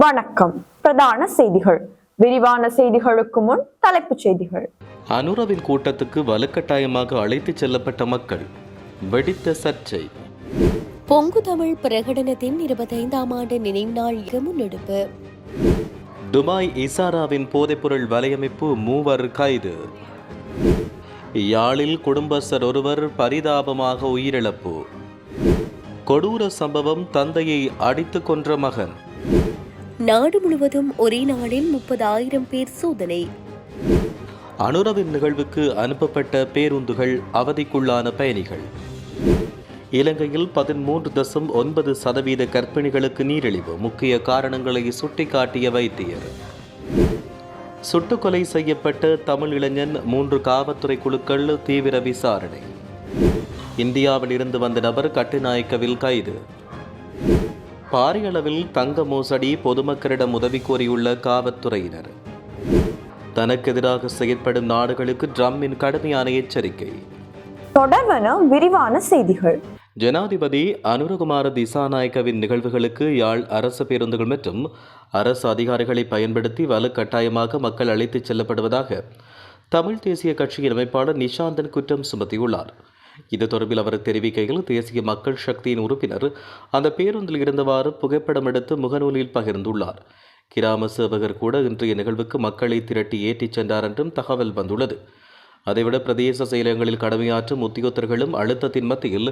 வணக்கம். பிரதான செய்திகள். விரிவான செய்திகளுக்கு முன் தலைப்புச் செய்திகள். அனுரவின் கூட்டத்துக்கு வலுக்கட்டாயமாக அழைத்துச் செல்லப்பட்ட மக்கள் வெடித்த சர்ச்சை. பொங்கு தமிழ் பிரகடனத்தின் இருபத்தைந்தாம் ஆண்டு நினைவு நாள் முன்னெடுப்பு துபாய் இசாராவின் போதைப்பொருள் வலையமைப்பு மூவர் கைது. யாழில் குடும்பஸ்தர் ஒருவர் பரிதாபமாக உயிரிழப்பு. கொடூர சம்பவம் தந்தையை அடித்துக் கொன்ற மகன். நாடு முழுவதும் ஒரே நாளில் முப்பதாயிரம் பேர் சோதனை. அனுரவின் நிகழ்வுக்கு அனுப்பப்பட்ட பேருந்துகள் அவதிக்குள்ளான பயணிகள். இலங்கையில் பதிமூன்று தசம் ஒன்பது சதவீத கர்ப்பிணிகளுக்கு நீரிழிவு முக்கிய காரணங்களை சுட்டிக்காட்டிய வைத்தியர். சுட்டுக்கொலை செய்யப்பட்ட தமிழ் இளைஞன் மூன்று காவல்துறை குழுக்கள் தீவிர விசாரணை. இந்தியாவில் இருந்து வந்த நபர் கட்டுநாயக்கவில் கைது. பாரியளவில் தங்க மோசடி பொதுமக்களிடம் உதவி கோரியுள்ள காவல்துறையினர். தனக்கு எதிராக செயற்படும் நாடுகளுக்கு ட்ரம்பின் கடுமையான எச்சரிக்கை. தொடர்வன விரிவான செய்திகள். ஜனாதிபதி அனுரகுமார திசாநாயக்கவின் நிகழ்வுகளுக்கு யாழ் அரசு பேருந்துகள் மற்றும் அரசு அதிகாரிகளை பயன்படுத்தி வலுக்கட்டாயமாக மக்கள் அழைத்துச் செல்லப்படுவதாக தமிழ் தேசிய கட்சியின் அமைப்பாளர் நிஷாந்தன் குற்றம் சுமத்தியுள்ளார். இது தொடர்பில் அவர் தெரிவிக்கையில் தேசிய மக்கள் சக்தியின் உறுப்பினர் அந்த பேருந்தில் இருந்தவாறு புகைப்படம் எடுத்து முகநூலில் பகிர்ந்துள்ளார். கிராம சேவகர் கூட இன்றைய நிகழ்வுக்கு மக்களை திரட்டி ஏற்றிச் சென்றார் என்றும் தகவல் வந்துள்ளது. அதைவிட பிரதேச செயலகங்களில் கடமையாற்றும் உத்தியோகத்தர்களும் அழுத்தத்தின் மத்தியில்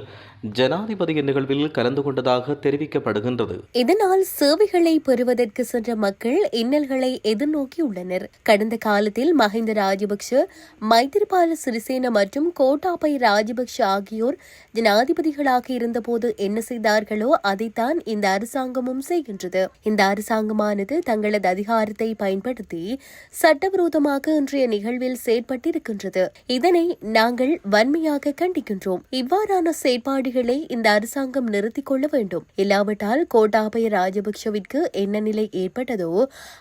ஜனாதிபதியின் நிகழ்வில் கலந்து கொண்டதாக தெரிவிக்கப்படுகின்றது. இதனால் சேவைகளை பெறுவதற்கு சென்ற மக்கள் இன்னல்களை எதிர்நோக்கியுள்ளனர் கடந்த காலத்தில் மஹிந்த ராஜபக்ஷ மைத்திரிபால சிறிசேன மற்றும் கோட்டாபய ராஜபக்ஷ ஆகியோர் ஜனாதிபதிகளாக இருந்தபோது என்ன செய்தார்களோ அதைத்தான் இந்த அரசாங்கமும் செய்கின்றது. இந்த அரசாங்கமானது தங்களது அதிகாரத்தை பயன்படுத்தி சட்டவிரோதமாக இன்றைய நிகழ்வில் செயற்பட்டிருக்கின்றது. இதனை நாங்கள் வன்மையாக கண்டிக்கின்றோம். இவ்வாறான செயற்பாடுகளை இந்த அரசாங்கம் நிறுத்திக் கொள்ள வேண்டும். இல்லாவிட்டால் கோட்டாபய ராஜபக்ஷவிற்கு என்ன நிலை ஏற்பட்டதோ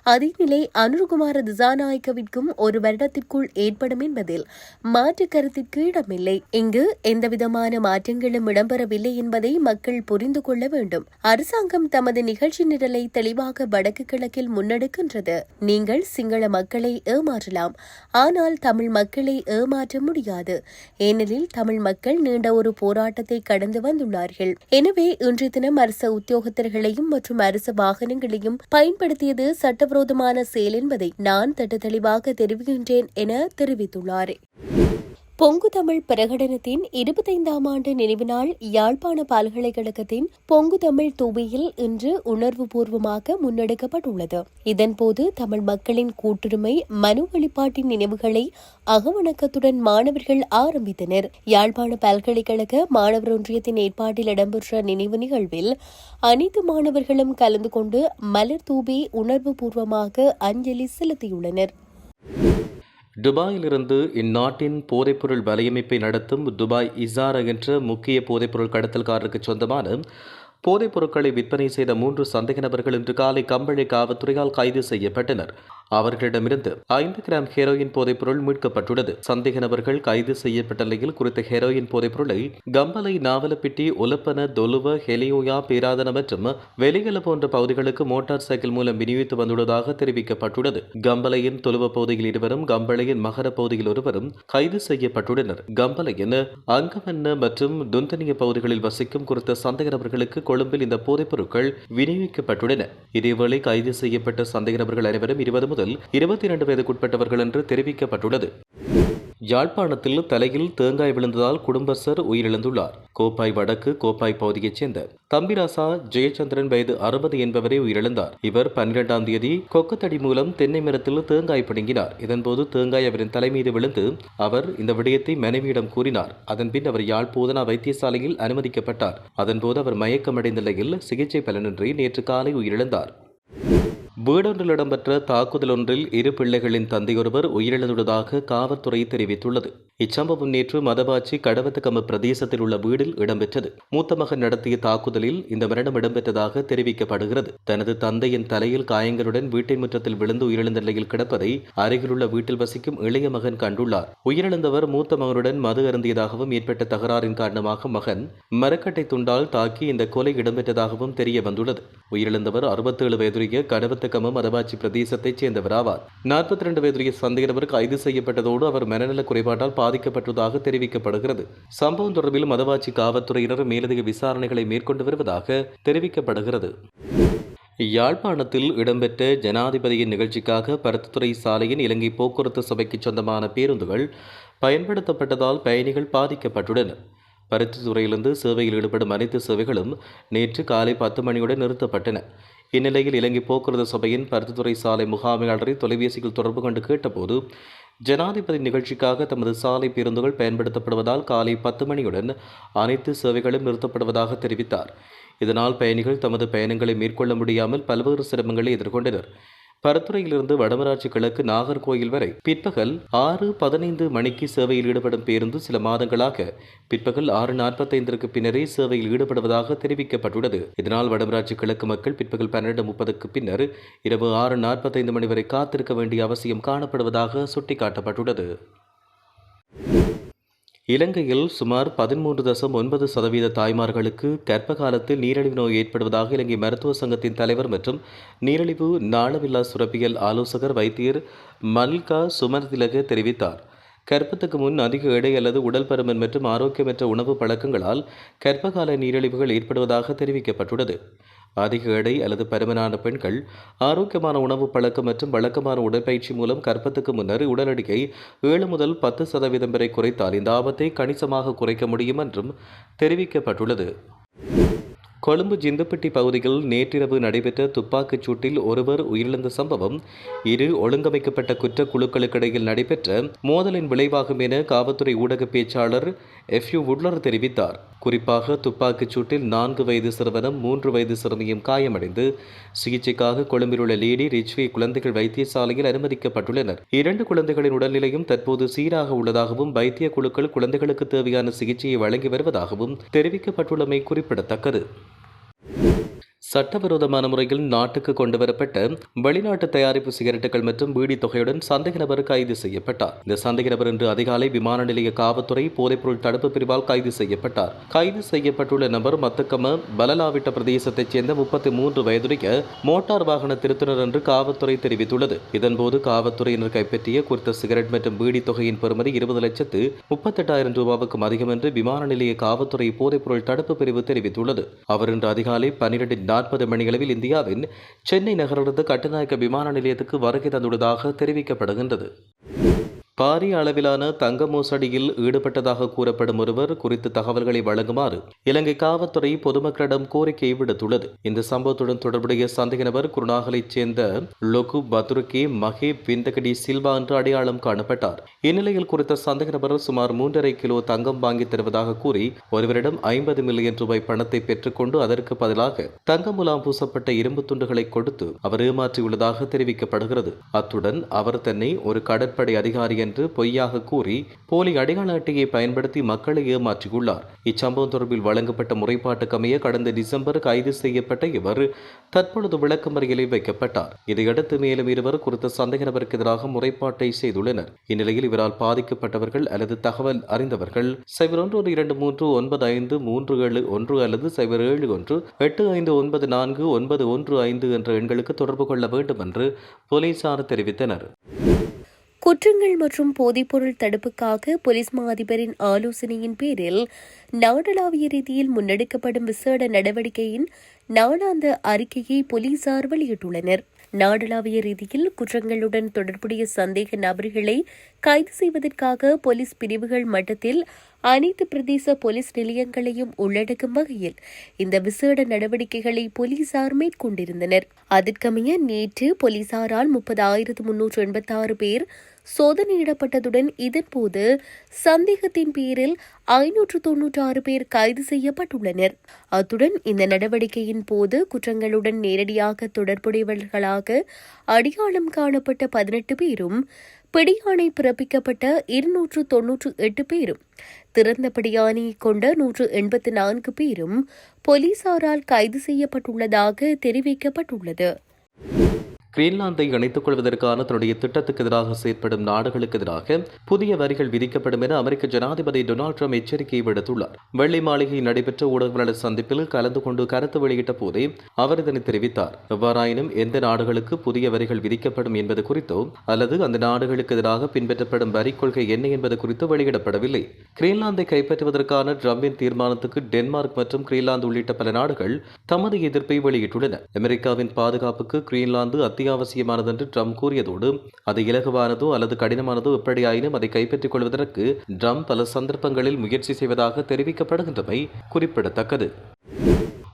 அதே நிலை அனுர்குமார திசாநாயக்கவிற்கும் ஒரு வருடத்திற்குள் ஏற்படும் என்பதில் மாற்று கருத்திற்கு இடமில்லை. இங்கு எந்தவிதமான மாற்றங்களும் இடம்பெறவில்லை என்பதை மக்கள் புரிந்து கொள்ள வேண்டும். அரசாங்கம் தமது நிகழ்ச்சி நிரலை தெளிவாக வடக்கு கிழக்கில் முன்னெடுக்கின்றது. நீங்கள் சிங்கள மக்களை ஏமாற்றலாம். ஆனால் தமிழ் மக்களை ஏமாற்ற முடியாது. ஏனெனில் தமிழ் மக்கள் நீண்ட ஒரு போராட்டத்தை கடந்து வந்துள்ளார்கள். எனவே இன்றைய தினம் அரச உத்தியோகத்தர்களையும் மற்றும் அரசு வாகனங்களையும் பயன்படுத்தியது சட்டவிரோதமான செயல் என்பதை நான் திட்ட தெளிவாக தெரிவிக்கின்றேன் என தெரிவித்துள்ளார். பொங்கு தமிழ் பிரகடனத்தின் இருபத்தைந்தாம் ஆண்டு நினைவு நாள் யாழ்ப்பாண பல்கலைக்கழகத்தின் பொங்கு தமிழ் தூபியில் இன்று உணர்வுபூர்வமாக முன்னெடுக்கப்பட்டுள்ளது. இதன்போது தமிழ் மக்களின் கூட்டுரிமை மனு வழிபாட்டின் நினைவுகளை அகவணக்கத்துடன் மாணவர்கள் ஆரம்பித்தனர். யாழ்ப்பாண பல்கலைக்கழக மாணவர் ஒன்றியத்தின் ஏற்பாட்டில் இடம்பெற்ற நினைவு நிகழ்வில் அனைத்து மாணவர்களும் கலந்து கொண்டு மலர் தூபி உணர்வுபூர்வமாக அஞ்சலி செலுத்தியுள்ளனர். துபாயிலிருந்து இந்நாட்டின் போதைப்பொருள் வலையமைப்பை நடத்தும் துபாய் இசாரா என்ற முக்கிய போதைப்பொருள் கடத்தல்காரருக்கு சொந்தமான போதைப் பொருட்களை விற்பனை செய்த மூன்று சந்தேக நபர்கள் இன்று காலை கம்பளை காவல்துறையால் கைது செய்யப்பட்டனர். அவர்களிடமிருந்து ஐந்து கிராம் ஹெரோயின் போதைப்பொருள் மீட்கப்பட்டுள்ளது. சந்தேக நபர்கள் கைது செய்யப்பட்ட நிலையில் குறித்த ஹெரோயின் போதைப்பொருளை கம்பலை நாவலப்பிட்டி ஒலப்பன தொலுவ ஹெலியோயா பேராதன மற்றும் வெளிகல போன்ற பகுதிகளுக்கு மோட்டார் சைக்கிள் மூலம் விநியோகித்து வந்துள்ளதாக தெரிவிக்கப்பட்டுள்ளது. கம்பளையின் தொலுவ பகுதியில் இருவரும் கம்பளையின் மகர பகுதியில் ஒருவரும் கைது செய்யப்பட்டுள்ளனர். கம்பளையின் அங்கமன்ன மற்றும் துந்தனிய பகுதிகளில் வசிக்கும் குறித்த சந்தேக நபர்களுக்கு கொழும்பில் இந்த போதைப் பொருட்கள் விநியோகிக்கப்பட்டுள்ளன. இதேவேளை கைது செய்யப்பட்ட சந்தேக நபர்கள் அனைவரும் இருபது முதல் இருபத்தி இரண்டு வயதுக்குட்பட்டவர்கள் என்று தெரிவிக்கப்பட்டுள்ளது. யாழ்ப்பாணத்தில் தலையில் தேங்காய் விழுந்ததால் குடும்பஸ்தர் உயிரிழந்துள்ளார். கோப்பாய் வடக்கு கோப்பாய் பகுதியைச் சேர்ந்த தம்பிராசா ஜெயச்சந்திரன் வயது அறுபது என்பவரே உயிரிழந்தார். இவர் பன்னிரெண்டாம் தேதி கொக்கத்தடி மூலம் தென்னை மரத்தில் தேங்காய் பிடுங்கினார். இதன்போது தேங்காய் அவரின் தலை மீது விழுந்து அவர் இந்த விடயத்தை மனைவியிடம் கூறினார். அதன்பின் அவர் யாழ் போதனா வைத்தியசாலையில் அனுமதிக்கப்பட்டார். அதன்போது அவர் மயக்கமடைந்த நிலையில் சிகிச்சை பலனின்றி நேற்று காலை உயிரிழந்தார். வீடொன்றில் இடம்பெற்ற தாக்குதல் ஒன்றில் இரு பிள்ளைகளின் தந்தையொருவர் உயிரிழந்துள்ளதாக காவல்துறை தெரிவித்துள்ளது. இச்சம்பவம் நேற்று மதவாச்சி கடவத்தகம பிரதேசத்தில் உள்ள வீடில் இடம்பெற்றது. மூத்த மகன் நடத்திய தாக்குதலில் இந்த மரணம் இடம்பெற்றதாக தெரிவிக்கப்படுகிறது. தனது தந்தையின் தலையில் காயங்களுடன் வீட்டை முற்றத்தில் விழுந்து உயிரிழந்த நிலையில் கிடப்பதை அருகிலுள்ள வீட்டில் வசிக்கும் இளைய மகன் கண்டுள்ளார். உயிரிழந்தவர் மூத்த மகனுடன் மது அருந்தியதாகவும் ஏற்பட்ட தகராறின் காரணமாக மகன் மரக்கட்டை துண்டால் தாக்கி இந்த கொலை இடம்பெற்றதாகவும் தெரிய வந்துள்ளது உயிரிழந்தவர் அறுபத்தேழு வயதுடைய கடவத்தகம மதவாச்சி பிரதேசத்தைச் சேர்ந்தவர் ஆவார் நாற்பத்தி இரண்டு வயதுடைய சந்தேகநபர் கைது செய்யப்பட்டதோடு அவர் மனநல குறைபாட்டால் பாதிக்கப்பட்டதாக தெரிவிக்கப்படுகிறது. சம்பவம் தொடர்பில் மதவாச்சி காவல்துறையினர் மேலதிக விசாரணைகளை மேற்கொண்டு வருவதாக தெரிவிக்கப்படுகிறது. யாழ்ப்பாணத்தில் இடம்பெற்ற ஜனாதிபதியின் நிகழ்ச்சிக்காக பருத்தித்துறை சாலையின் இலங்கை போக்குவரத்து சபைக்கு சொந்தமான பேருந்துகள் பயன்படுத்தப்பட்டதால் பயணிகள் பாதிக்கப்பட்டுள்ளனர். பருத்தித்துறையிலிருந்து சேவையில் ஈடுபடும் அனைத்து சேவைகளும் நேற்று காலை பத்து மணியுடன் நிறுத்தப்பட்டன. இந்நிலையில் இலங்கை போக்குவரத்து சபையின் பருத்தித்துறை சாலை முகாமையாளரை தொலைபேசியில் தொடர்பு கொண்டு கேட்டபோது ஜனாதிபதி நிகழ்ச்சிக்காக தமது சாலை பேருந்துகள் பயன்படுத்தப்படுவதால் காலை பத்து மணியுடன் அனைத்து சேவைகளும் நிறுத்தப்படுவதாக தெரிவித்தார். இதனால் பயணிகள் தமது பயணங்களை மேற்கொள்ள முடியாமல் பல்வேறு சிரமங்களை எதிர்கொண்டனர். பரத்துறையிலிருந்து வடமராட்சி கிழக்கு நாகர்கோயில் வரை பிற்பகல் ஆறு பதினைந்து மணிக்கு சேவையில் ஈடுபடும் பேருந்து சில மாதங்களாக பிற்பகல் ஆறு நாற்பத்தைந்திற்கு பின்னரே சேவையில் ஈடுபடுவதாக தெரிவிக்கப்பட்டுள்ளது. இதனால் வடமராட்சி கிழக்கு மக்கள் பிற்பகல் பன்னிரண்டு முப்பதுக்கு பின்னர் இரவு ஆறு நாற்பத்தைந்து மணி வரை காத்திருக்க வேண்டிய அவசியம் காணப்படுவதாக சுட்டிக்காட்டப்பட்டுள்ளது. இலங்கையில் சுமார் பதிமூன்று தசம் ஒன்பது சதவீத தாய்மார்களுக்கு கர்ப்ப காலத்தில் நீரிழிவு நோய் ஏற்படுவதாக இலங்கை மருத்துவ சங்கத்தின் தலைவர் மற்றும் நீரிழிவு நாளவில்லா சுரப்பியல் ஆலோசகர் வைத்தியர் மல்கா சுமர்திலக தெரிவித்தார். கற்பத்துக்கு முன் அதிக எடை அல்லது உடல் பருமன் மற்றும் ஆரோக்கியமற்ற உணவு பழக்கங்களால் கர்ப்பகால நீரிழிவுகள் ஏற்படுவதாக தெரிவிக்கப்பட்டுள்ளது. அதிக எடை அல்லது பருமனான பெண்கள் ஆரோக்கியமான உணவு பழக்கம் மற்றும் வழக்கமான உடற்பயிற்சி மூலம் கர்ப்பத்துக்கு முன்னர் உடல் எடையை ஏழு முதல் பத்து சதவீதம் வரை குறைத்தால் இந்த ஆபத்தை கணிசமாக குறைக்க முடியும் என்றும் தெரிவிக்கப்பட்டுள்ளது. கொழும்பு ஜிந்துப்பட்டி பகுதியில் நேற்றிரவு நடைபெற்ற துப்பாக்கிச் சூட்டில் ஒருவர் உயிரிழந்த சம்பவம் இரு ஒழுங்கமைக்கப்பட்ட குற்ற குழுக்களுக்கிடையில் நடைபெற்ற மோதலின் விளைவாகும் என காவல்துறை ஊடக பேச்சாளர் எஃப் யூ உட்லர் தெரிவித்தார். குறிப்பாக துப்பாக்கிச் சூட்டில் நான்கு வயது சிறுவனும் மூன்று வயது சிறுமியும் காயமடைந்து சிகிச்சைக்காக கொழும்பில் உள்ள லேடி ரிச்வி குழந்தைகள் வைத்தியசாலையில் அனுமதிக்கப்பட்டுள்ளனர். இரண்டு குழந்தைகளின் உடல்நிலையும் தற்போது சீராக உள்ளதாகவும் வைத்திய குழுக்கள் குழந்தைகளுக்கு தேவையான சிகிச்சையை வழங்கி வருவதாகவும் தெரிவிக்கப்பட்டுள்ளமை குறிப்பிடத்தக்கது. சட்டவிரோதமான முறையில் நாட்டுக்கு கொண்டுவரப்பட்ட வெளிநாட்டு தயாரிப்பு சிகரெட்டுகள் மற்றும் பீடி தொகையுடன் சந்தேக நபர் கைது செய்யப்பட்டார். இந்த சந்தேக நபர் இன்று அதிகாலை விமான நிலைய காவல்துறை போதைப்பொருள் தடுப்பு பிரிவால் கைது செய்யப்பட்டார். கைது செய்யப்பட்டுள்ள நபர் மத்துக்கம பலலாவிட்ட பிரதேசத்தைச் சேர்ந்த முப்பத்தி மூன்று வயதுடைய மோட்டார் வாகன திருத்தினர் என்று காவல்துறை தெரிவித்துள்ளது. இதன்போது காவல்துறையினர் கைப்பற்றிய குறித்த சிகரெட் மற்றும் பீடி தொகையின் பெறுமதி இருபது லட்சத்து முப்பத்தெட்டாயிரம் ரூபாவுக்கும் அதிகம் என்று விமான நிலைய காவல்துறை போதைப்பொருள் தடுப்பு பிரிவு தெரிவித்துள்ளது. அவர் இன்று அதிகாலை பனிரெண்டு நாற்பது மணியளவில் இந்தியாவின் சென்னை நகரிலிருந்து கட்டுநாயக்க விமான நிலையத்துக்கு வருகை தந்துள்ளதாக தெரிவிக்கப்படுகின்றது. பாரிய அளவிலான தங்க மோசடியில் ஈடுபட்டதாக கூறப்படும் ஒருவர் குறித்த தகவல்களை வழங்குமாறு இலங்கை காவல்துறை பொதுமக்களிடம் கோரிக்கை விடுத்துள்ளது. இந்த சம்பவத்துடன் தொடர்புடைய சந்தேக நபர் குருநாகலைச் சேர்ந்த லொகு பத்ருகே மகே விந்தகடி சில்வா என்று அடையாளம் காணப்பட்டார். இந்நிலையில் குறித்த சந்தேக நபர் சுமார் மூன்றரை கிலோ தங்கம் வாங்கி தருவதாக கூறி ஒருவரிடம் ஐம்பது மில்லியன் ரூபாய் பணத்தை பெற்றுக்கொண்டு அதற்கு பதிலாக தங்க முலாம் பூசப்பட்ட இரும்பு துண்டுகளை கொடுத்து அவர் ஏமாற்றியுள்ளதாக தெரிவிக்கப்படுகிறது. அத்துடன் அவர் தன்னை ஒரு கடற்படை அதிகாரி என்று பொய்யாக கூறி போலி அடையாள அட்டையை பயன்படுத்தி மக்களை ஏமாற்றியுள்ளார். இச்சம்பவம் தொடர்பில் வழங்கப்பட்ட முறைப்பாட்டுக்கமைய கடந்த டிசம்பர் கைது செய்யப்பட்ட இவர் தற்பொழுது விளக்கமறியலில் வைக்கப்பட்டார். இதையடுத்து மேலும் இருவர் குறித்த சந்தேக நபருக்கு எதிராக முறைப்பாட்டை செய்துள்ளனர். இந்நிலையில் இவரால் பாதிக்கப்பட்டவர்கள் அல்லது தகவல் அறிந்தவர்கள் சைபர் ஒன்று இரண்டு மூன்று ஒன்பது ஐந்து மூன்று ஏழு ஒன்று அல்லது சைபர் ஏழு ஒன்று எட்டு ஐந்து ஒன்பது நான்கு ஒன்பது ஒன்று ஐந்து என்ற எண்களுக்கு தொடர்பு கொள்ள வேண்டும் என்று போலீசார் தெரிவித்தனர். குற்றங்கள் மற்றும் போதைப்பொருள் தடுப்புக்காக போலீஸ் மா அதிபரின் ஆலோசனையின் பேரில் நாடளாவிய ரீதியில் முன்னெடுக்கப்படும் விசேட நடவடிக்கையின் நாளாந்த அறிக்கையை போலீசார் வெளியிட்டுள்ளனர். நாடளாவிய ரீதியில் குற்றங்களுடன் தொடர்புடைய சந்தேக நபர்களை கைது செய்வதற்காக போலீஸ் பிரிவுகள் மட்டத்தில் அனைத்து பிரதேச போலீஸ் நிலையங்களையும் உள்ளடக்கும் வகையில் இந்த விசேட நடவடிக்கைகளை போலீசார் மேற்கொண்டிருந்தனர். அதற்கமைய நேற்று போலீசாரால் முப்பதாயிரத்து முன்னூற்று எண்பத்தி ஆறு பேர் சோதனையிடப்பட்டதுடன் இதன்போது சந்தேகத்தின் பேரில் ஐநூற்று தொன்னூற்று ஆறு பேர் கைது செய்யப்பட்டுள்ளனர். அத்துடன் இந்த நடவடிக்கையின் போது குற்றங்களுடன் நேரடியாக தொடர்புடையவர்களாக அடையாளம் காணப்பட்ட பதினெட்டு பேரும் பிடியாணை பிறப்பிக்கப்பட்ட இருநூற்று தொன்னூற்று எட்டு பேரும் திறந்த பிடியாணையை கொண்ட நூற்று எண்பத்து நான்கு பேரும் போலீசாரால் கைது செய்யப்பட்டுள்ளதாக தெரிவிக்கப்பட்டுள்ளது. கிரீன்லாந்தை இணைத்துக் கொள்வதற்கான தன்னுடைய திட்டத்துக்கு எதிராக செயற்படும் நாடுகளுக்கு எதிராக புதிய வரிகள் விதிக்கப்படும் என அமெரிக்க ஜனாதிபதி டொனால்ட் ட்ரம்ப் எச்சரிக்கை விடுத்துள்ளார். வெள்ளை மாளிகையில் நடைபெற்ற ஊடகவியலாளர் சந்திப்பில் கலந்து கொண்டு கருத்து வெளியிட்ட போதே அவர் இதனை தெரிவித்தார். எவ்வாறாயினும் எந்த நாடுகளுக்கு புதிய வரிகள் விதிக்கப்படும் என்பது குறித்தோ அல்லது அந்த நாடுகளுக்கு எதிராக பின்பற்றப்படும் வரி கொள்கை என்ன என்பது குறித்து வெளியிடப்படவில்லை. கிரீன்லாந்தை கைப்பற்றுவதற்கான ட்ரம்பின் தீர்மானத்துக்கு டென்மார்க் மற்றும் கிரீன்லாந்து உள்ளிட்ட பல நாடுகள் தமது எதிர்ப்பை வெளியிட்டுள்ளன. அமெரிக்காவின் பாதுகாப்புக்கு கிரீன்லாந்து அத்தியாவசியமானது என்று ட்ரம்ப் கூறியதோடு அது இலகுவானதோ அல்லது கடினமானதோ எப்படியாயினும் அதை கைப்பற்றிக் கொள்வதற்கு ட்ரம்ப் பல சந்தர்ப்பங்களில் முயற்சி செய்வதாக தெரிவிக்கப்படுகின்றமை குறிப்பிடத்தக்கது.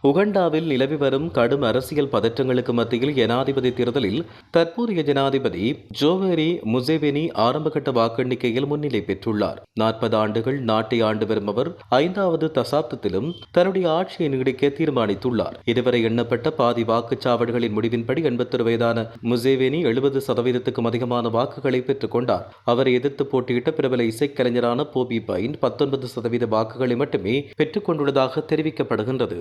உகண்டாவில் நிலவி வரும் கடும் அரசியல் பதற்றங்களுக்கு மத்தியில் ஜனாதிபதி தேர்தலில் தற்போதைய ஜனாதிபதி ஜோவேரி முசேவேனி ஆரம்பகட்ட வாக்கெண்ணிக்கையில் முன்னிலை பெற்றுள்ளார். நாற்பது ஆண்டுகள் நாட்டை ஆண்டு வரும் அவர் ஐந்தாவது தசாப்தத்திலும் தன்னுடைய ஆட்சியை நீடிக்க தீர்மானித்துள்ளார். இதுவரை எண்ணப்பட்ட பாதி வாக்குச்சாவடிகளின் முடிவின்படி எண்பத்தொரு வயதான முசேவெனி எழுபது சதவீதத்துக்கும் அதிகமான வாக்குகளை பெற்றுக் கொண்டார். அவரை எதிர்த்து போட்டியிட்ட பிரபல இசைக்கலைஞரான போபி பைன் பத்தொன்பது சதவீத வாக்குகளை மட்டுமே பெற்றுக் கொண்டுள்ளதாக தெரிவிக்கப்படுகின்றது.